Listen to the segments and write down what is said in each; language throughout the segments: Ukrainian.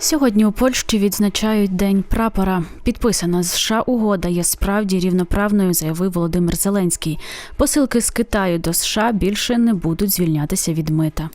Сьогодні у Польщі відзначають День прапора. Підписана з США угода є справді рівноправною, заявив Володимир Зеленський. Посилки з Китаю до США більше не будуть звільнятися від мита.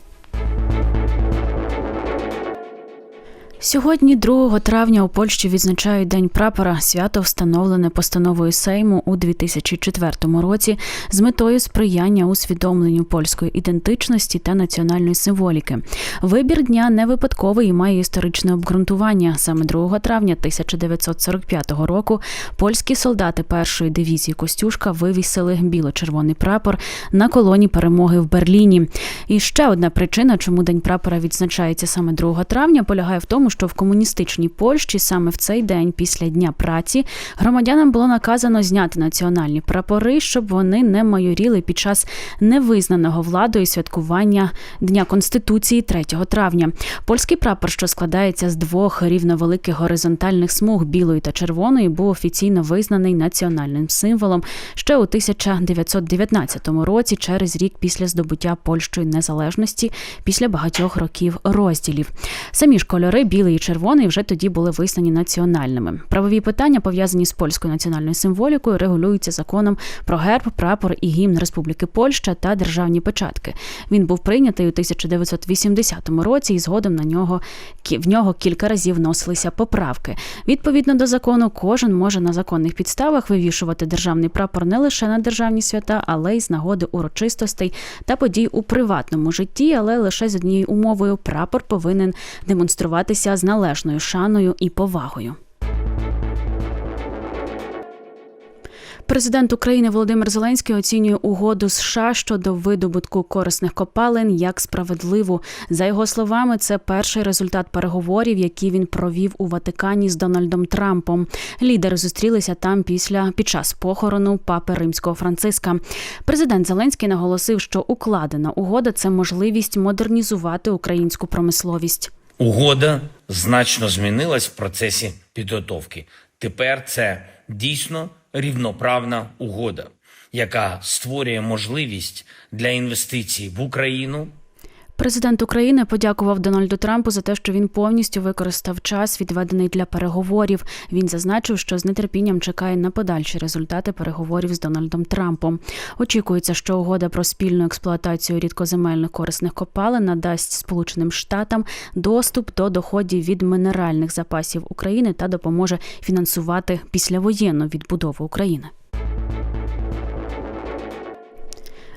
Сьогодні, 2 травня, у Польщі відзначають День прапора. Свято встановлене постановою Сейму у 2004 році з метою сприяння усвідомленню польської ідентичності та національної символіки. Вибір дня не випадковий і має історичне обґрунтування. Саме 2 травня 1945 року польські солдати першої дивізії Костюшка вивісили біло-червоний прапор на колоні перемоги в Берліні. І ще одна причина, чому День прапора відзначається саме 2 травня, полягає в тому, що в комуністичній Польщі саме в цей день, після Дня праці, громадянам було наказано зняти національні прапори, щоб вони не майоріли під час невизнаного владою святкування Дня Конституції 3 травня. Польський прапор, що складається з двох рівновеликих горизонтальних смуг білої та червоної, був офіційно визнаний національним символом ще у 1919 році, через рік після здобуття Польщею незалежності, після багатьох років розділів. Самі ж кольори білий і червоний вже тоді були визнані національними. Правові питання, пов'язані з польською національною символікою, регулюються законом про герб, прапор і гімн Республіки Польща та державні печатки. Він був прийнятий у 1980 році, і згодом на нього в нього кілька разів вносилися поправки. Відповідно до закону, кожен може на законних підставах вивішувати державний прапор не лише на державні свята, але й з нагоди урочистостей та подій у приватному житті, але лише з однією умовою прапор повинен демонструватися з належною шаною і повагою. Президент України Володимир Зеленський оцінює угоду США щодо видобутку корисних копалин як справедливу. За його словами, це перший результат переговорів, які він провів у Ватикані з Дональдом Трампом. Лідери зустрілися там після під час похорону папи римського Франциска. Президент Зеленський наголосив, що укладена угода це можливість модернізувати українську промисловість. Угода значно змінилась в процесі підготовки. Тепер це дійсно рівноправна угода, яка створює можливість для інвестицій в Україну. Президент України подякував Дональду Трампу за те, що він повністю використав час, відведений для переговорів. Він зазначив, що з нетерпінням чекає на подальші результати переговорів з Дональдом Трампом. Очікується, що угода про спільну експлуатацію рідкоземельних корисних копалин надасть Сполученим Штатам доступ до доходів від мінеральних запасів України та допоможе фінансувати післявоєнну відбудову України.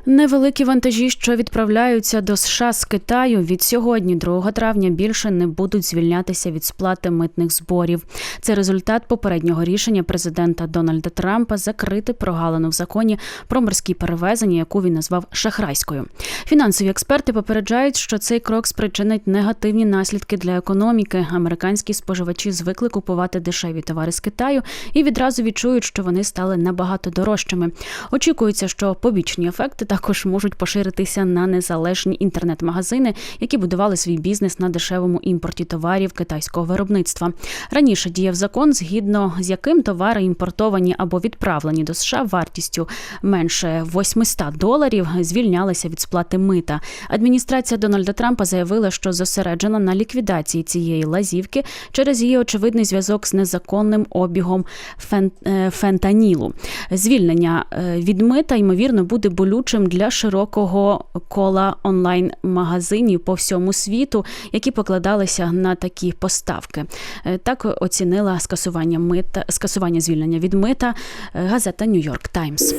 Невеликі вантажі, що відправляються до США з Китаю, від сьогодні, 2 травня, більше не будуть звільнятися від сплати митних зборів. Це результат попереднього рішення президента Дональда Трампа закрити прогалину в законі про морські перевезення, яку він назвав шахрайською. Фінансові експерти попереджають, що цей крок спричинить негативні наслідки для економіки. Американські споживачі звикли купувати дешеві товари з Китаю і відразу відчують, що вони стали набагато дорожчими. Очікується, що побічні ефекти також можуть поширитися на незалежні інтернет-магазини, які будували свій бізнес на дешевому імпорті товарів китайського виробництва. Раніше діяв закон, згідно з яким товари імпортовані або відправлені до США вартістю менше 800 доларів, звільнялися від сплати мита. Адміністрація Дональда Трампа заявила, що зосереджена на ліквідації цієї лазівки через її очевидний зв'язок з незаконним обігом е, фентанілу. Звільнення е, від мита ймовірно буде болючим для широкого кола онлайн-магазинів по всьому світу, які покладалися на такі поставки. Е, Так оцінила скасування мита скасування звільнення від мита е, газета Нью-Йорк Таймс.